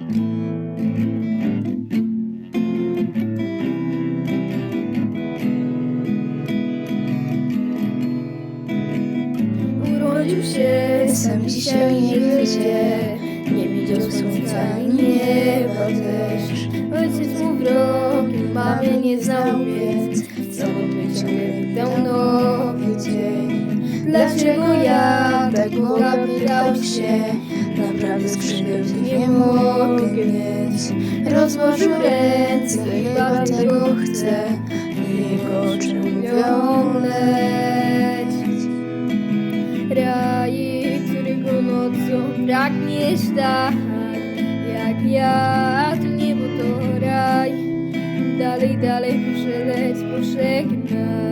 Urodził się sam dzisiaj nie wyjdzie Nie widział słońca i nieba też. Ojciec mu wrogiem, mamy nie znał więc ciągle pełnowy dzień Dlaczego ja tak Boga pytał się? Naprawdę skrzydeł nie mogę mieć. Rozłożył ręce, chyba tego chcę. I jego oczy mówią lecieć Raj, którego nocą pragniesz tak Jak ja, to niebo to raj. Dalej, dalej proszę leć, pożegnaj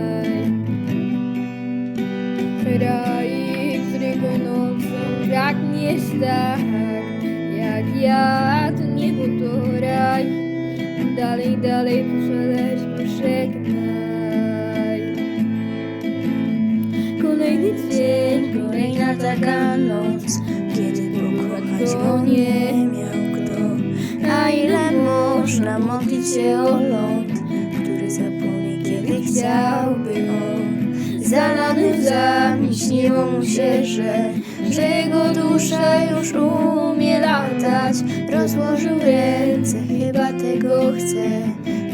pragniesz tak Jak ja, to niebo to raj Dalej, dalej proszę leć, pożegnaj. Kolejny dzień, kolejna taka noc. Kiedy pokochać go nie miał kto. A ile można modlić się o ląd Który zapłonie, kiedy chciałby on Zalany łzami śniło mu się, że Że jego dusza już umie latać. Rozłożył ręce, chyba tego chce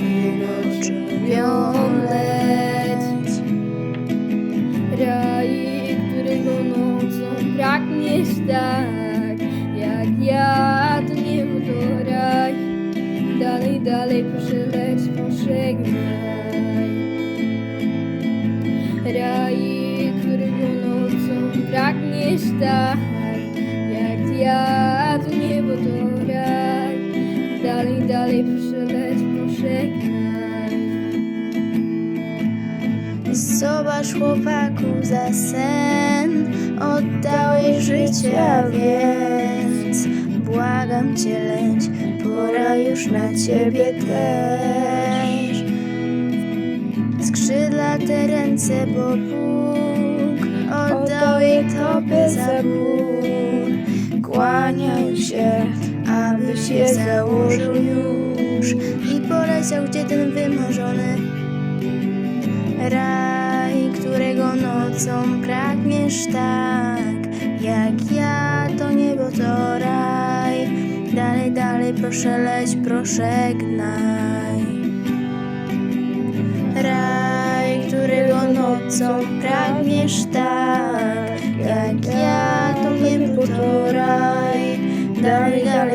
jego oczy mówią leć. Raj, którego nocą pragniesz tak Jak ja, to niebo to raj Dalej, dalej proszę leć, pożegnaj pragniesz tak Jak ja, to niebo to raj Dalej, dalej proszę leć, pożegnaj Zobacz chłopaku za sen. Oddałeś życia, więc Błagam cię leć. Pora już na ciebie też. Skrzydlate ręce, bo Bóg Oddał jej tobie za ból Kłaniał się, abyś je założył już. I poleciał gdzie ten wymarzony Raj, którego nocą pragniesz tak Jak ja, to niebo to raj. Dalej, dalej, proszę leć, proszę gnaj Raj, którego nocą pragniesz tak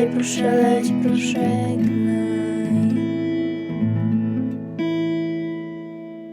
dalej, proszę leć, proszę gnać.